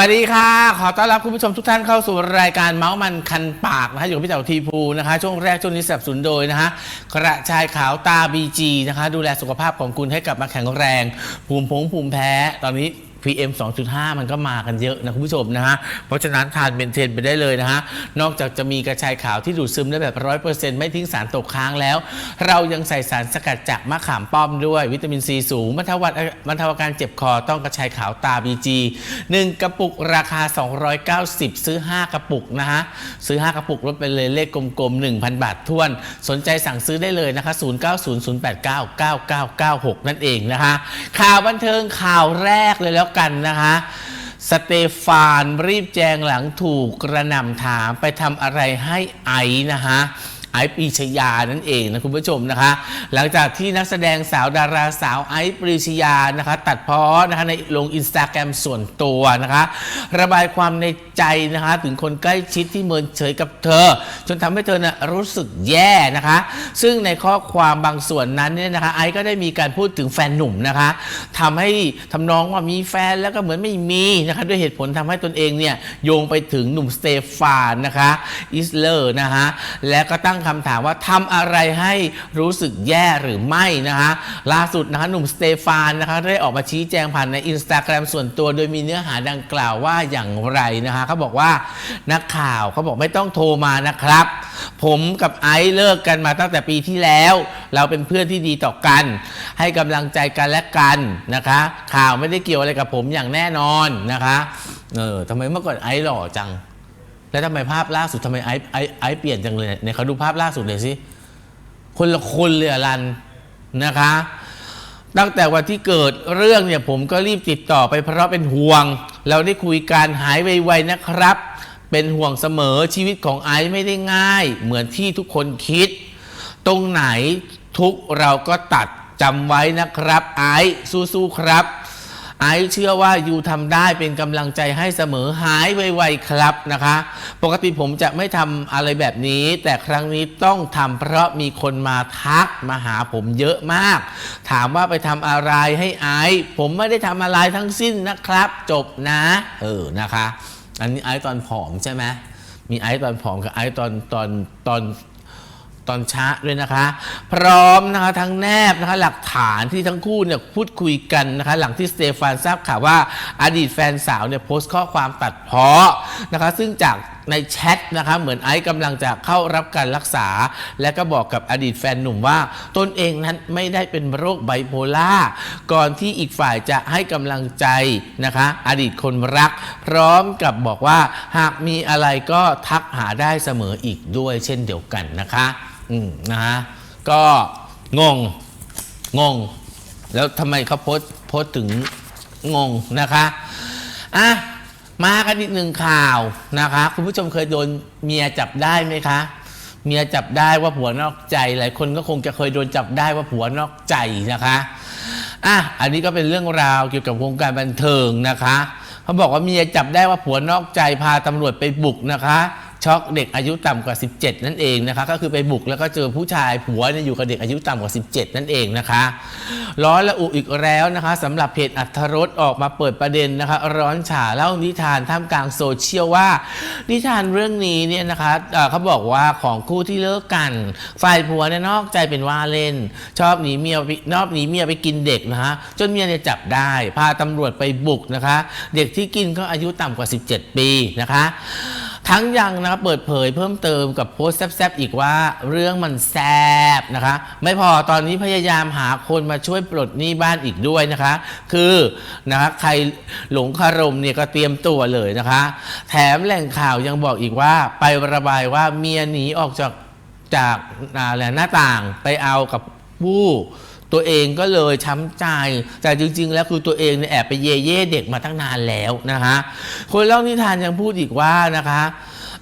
วัสดีค่ะ ขอต้อนรับคุณผู้ชมทุกท่านเข้าสู่รายการเมาส์มันคันปากนะคะอยู่กับพี่เต๋าทีภูนะคะ ช่วงแรกช่วงนี้สนับสนุนโดยนะคะกระชายขาวตาบีจีนะคะ ดูแลสุขภาพของคุณให้กลับมาแข็งแรง ภูมิพงภูมิแพ้ ตอนนี้ PM 2.5 มันก็มากันเยอะนะคุณผู้ชมนะฮะ เพราะฉะนั้นทานเบนเทนไปได้เลยนะฮะ นอกจากจะมีกระชายขาวที่ดูดซึมได้แบบ 100%ไม่ทิ้งสารตกค้างแล้ว เรายังใส่สารสกัดจากมะขามป้อมด้วย วิตามินซีสูงบรรเทาบรรเทาอาการเจ็บคอต้องกระชายขาวตาบีจี1กระปุกราคา 290 ซื้อ 5 กระปุกนะฮะ ซื้อ 5 กระปุกลดไปเลยเลขกลมๆ 1,000 บาททวน สนใจสั่งซื้อได้เลยนะคะ 0900899996 นั่นเองนะคะข่าวบันเทิงข่าวแรกเลยแล้วกันนะคะสเตฟานรีบแจงหลังถูกกระหน่ำถามไปทำอะไรให้ไอนะคะ ไอซ์ปรีชยานั่นเองนะคุณผู้ชมนะคะ หลังจากที่นักแสดงสาวดาราสาวไอซ์ปรีชยานะคะ ตัดพ้อนะคะในลงอินสตาแกรมส่วนตัวนะคะ ระบายความในใจนะคะ ถึงคนใกล้ชิดที่เมินเฉยกับเธอ จนทำให้เธอนะรู้สึกแย่นะคะ ซึ่งในข้อความบางส่วนนั้นเนี่ยนะคะ ไอซ์ก็ได้มีการพูดถึงแฟนหนุ่มนะคะทำให้ทำนองว่ามีแฟนแล้วก็เหมือนไม่มีนะคะด้วยเหตุผลทำให้ตนเองเนี่ยโยงไปถึงหนุ่มสเตฟานนะคะอิสเลอร์นะคะและก็ตั้งคำถามว่าทำอะไรให้รู้สึกแย่หรือไม่นะคะล่าสุดนะคะหนุ่มสเตฟานนะคะได้ออกมาชี้แจงผ่านในอินสตาแกรมส่วนตัวโดยมีเนื้อหาดังกล่าวว่าอย่างไรนะคะเขาบอกว่านักข่าวเขาบอกไม่ต้องโทรมานะครับ ผมกับไอซ์เลิกกันมาตั้งแต่ปีที่แล้ว เราเป็นเพื่อนที่ดีต่อกัน ให้กำลังใจกันและกันนะคะ ข่าวไม่ได้เกี่ยวอะไรกับผมอย่างแน่นอนนะคะเออทำไมเมื่อก่อนไอซ์หล่อจัง แล้วทำไมภาพล่าสุดทำไมไอซ์ไอซ์ไอซ์เปลี่ยนจังเลยเนี่ยเขาดูภาพล่าสุดเลยสิคนละคนเลยรันนะคะ ตั้งแต่วันที่เกิดเรื่องเนี่ยผมก็รีบติดต่อไปเพราะเป็นห่วง เราได้คุยกันหายไวๆนะครับ เป็นห่วงเสมอชีวิตของไอซ์ไม่ได้ง่าย เหมือนที่ทุกคนคิด ตรงไหนทุกเราก็ตัดจำไว้นะครับ ไอซ์สู้ๆครับ ไอซ์เชื่อว่ายูทำได้เป็นกำลังใจให้เสมอหายไวๆครับนะคะ ปกติผมจะไม่ทำอะไรแบบนี้ แต่ครั้งนี้ต้องทำเพราะมีคนมาทักมาหาผมเยอะมาก ถามว่าไปทำอะไรให้ไอซ์ผมไม่ได้ทำอะไรทั้งสิ้นนะครับ จบนะ เออนะคะ อันนี้ไอซ์ตอนผอมใช่ไหมมีไอซ์ตอนผอมกับไอซ์ตอนตอนตอน ตอนช้าด้วยนะคะ พร้อมนะคะทั้งแนบนะคะหลักฐานที่ทั้งคู่เนี่ยพูดคุยกันนะคะ หลังที่สเตฟานทราบข่าวว่าอดีตแฟนสาวเนี่ยโพสต์ข้อความตัดเพ้อนะคะ ซึ่งจากในแชทนะคะเหมือนไอซ์กำลังจะเข้ารับการรักษา และก็บอกกับอดีตแฟนหนุ่มว่าตนเองนั้นไม่ได้เป็นโรคไบโพล่าก่อนที่อีกฝ่ายจะให้กำลังใจนะคะ อดีตคนรัก พร้อมกับบอกว่าหากมีอะไรก็ทักหาได้เสมออีกด้วยเช่นเดียวกันนะคะ อืมนะฮะก็งงงง แล้วทำไมเขาโพสต์โพสต์ถึงงงนะคะอะมากันอีกหนึ่งข่าวนะคะ คุณผู้ชมเคยโดนเมียจับได้ไหมคะ เมียจับได้ว่าผัวนอกใจหลายคนก็คงจะเคยโดนจับได้ว่าผัวนอกใจนะคะอะอันนี้ก็เป็นเรื่องราวเกี่ยวกับวงการบันเทิงนะคะเขาบอกว่าเมียจับได้ว่าผัวนอกใจพาตำรวจไปบุกนะคะ ช็อกเด็กอายุต่ำกว่า 17 นั่นเองนะคะก็คือไปบุกแล้วก็เจอผู้ชายผัวเนี่ยอยู่กับเด็กอายุต่ำกว่า 17 นั่นเองนะคะ ร้อนละอุอีกแล้วนะคะสำหรับเพจอัธรสออกมาเปิดประเด็นนะคะ ร้อนฉาเล่านิทานท่ามกลางโซเชียลว่า นิทานเรื่องนี้เนี่ยนะคะเอ่อเขาบอกว่าของคู่ที่เลิกกันฝ่ายผัวเนี่ยนอกใจเป็นว่าเล่น ชอบหนีเมียนอบหนีเมียไปกินเด็กนะคะจนเมียเนี่ยจับได้พาตำรวจไปบุกนะคะ เด็กที่กินก็อายุต่ำกว่า 17 ปีนะคะ ทั้งยังนะครับเปิดเผยเพิ่มเติมกับโพสต์แซบๆอีกว่าเรื่องมันแซบนะคะ ไม่พอตอนนี้พยายามหาคนมาช่วยปลดหนี้บ้านอีกด้วยนะคะ คือนะคะใครหลงคารมเนี่ยก็เตรียมตัวเลยนะคะ แถมแหล่งข่าวยังบอกอีกว่า ไประบายว่าเมียหนีออกจากจากอะไรหน้าต่างไปเอากับผู้ ตัวเองก็เลยช้ำใจ แต่จริง ๆ แล้วคือตัวเองเนี่ยแอบไปเย่เย่เด็กมาตั้งนานแล้วนะคะ คนเล่านิทานยังพูดอีกว่านะคะ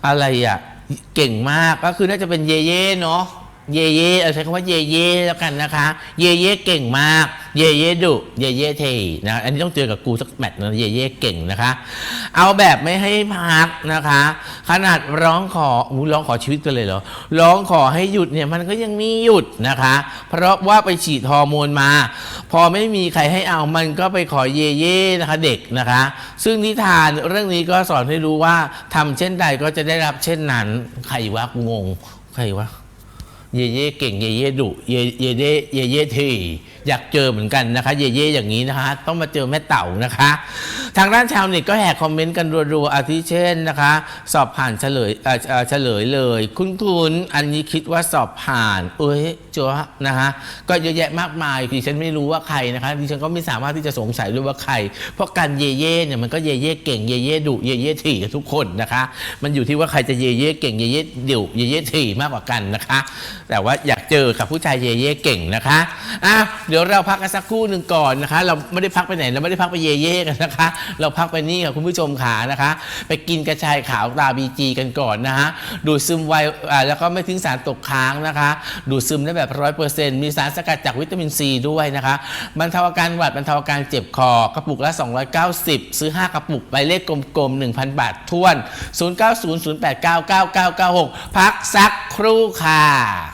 อะไรอะเก่งมากก็คือน่าจะเป็นเย่เย่เนาะ เย่เย่เอาใช้คำว่าเย่เย่แล้วกันนะคะ เย่เย่เก่งมาก เย่เย่ดุ เย่เย่เทนะอันนี้ต้องเจอกับกูสักแมตช์นะเย่เย่เก่งนะคะ เอาแบบไม่ให้พักนะคะ ขนาดร้องขออู้ร้องขอชีวิตกันเลยเหรอ ร้องขอให้หยุดเนี่ยมันก็ยังมีหยุดนะคะ เพราะว่าไปฉีดฮอร์โมนมา พอไม่มีใครให้เอามันก็ไปขอเย่เย่นะคะเด็กนะคะ ซึ่งนิทานเรื่องนี้ก็สอนให้รู้ว่าทำเช่นใดก็จะได้รับเช่นนั้น ใครวะกูงง ใครวะ เย่เย่เก่ง เย่เย่ดุเย่เย่เย่เย่เย่ที อยากเจอเหมือนกันนะคะ เย่เย่อย่างนี้นะคะ ต้องมาเจอแม่เต่านะคะ ทางด้านชาวเน็ตก็แห่คอมเมนต์กันรัวๆอาทิเช่นนะคะ สอบผ่านเฉลยเฉลยเลย คุณคุณอันนี้คิดว่าสอบผ่าน เอ้ยจัวนะคะก็เยอะแยะมากมายดิฉันไม่รู้ว่าใครนะคะดิฉันก็ไม่สามารถที่จะสงสัยด้วยว่าใคร เพราะการเย่เย่เนี่ยมันก็เย่เย่เก่งเย่เย่ดุเย่เย่ถี่ทุกคนนะคะ มันอยู่ที่ว่าใครจะเย่เย่เก่งเย่เย่ดุเย่เย่ถี่มากกว่ากันนะคะ แต่ว่าอยากเจอกับผู้ชายเย่เย่เก่งนะคะอะเดี๋ยวเราพักกันสักครู่หนึ่งก่อนนะคะ เราไม่ได้พักไปไหนเราไม่ได้พักไปเย่เย่กันนะคะ เราพักไปนี่ค่ะคุณผู้ชมขานะคะ ไปกินกระชายขาวตาบีจีกันก่อนนะฮะดูดซึมไวแล้วก็ไม่ทิ้งสารตกค้างนะคะ ดูดซึมได้แบบร้อยเปอร์เซ็นต์มีสารสกัดจากวิตามินซีด้วยนะคะบรรเทาอาการหวัดบรรเทาอาการเจ็บคอกระปุกละ 290 ซื้อ 5 กระปุกไปเลขกลมๆ 1,000 บาททวน 0900899996 พักสักครู่ค่ะ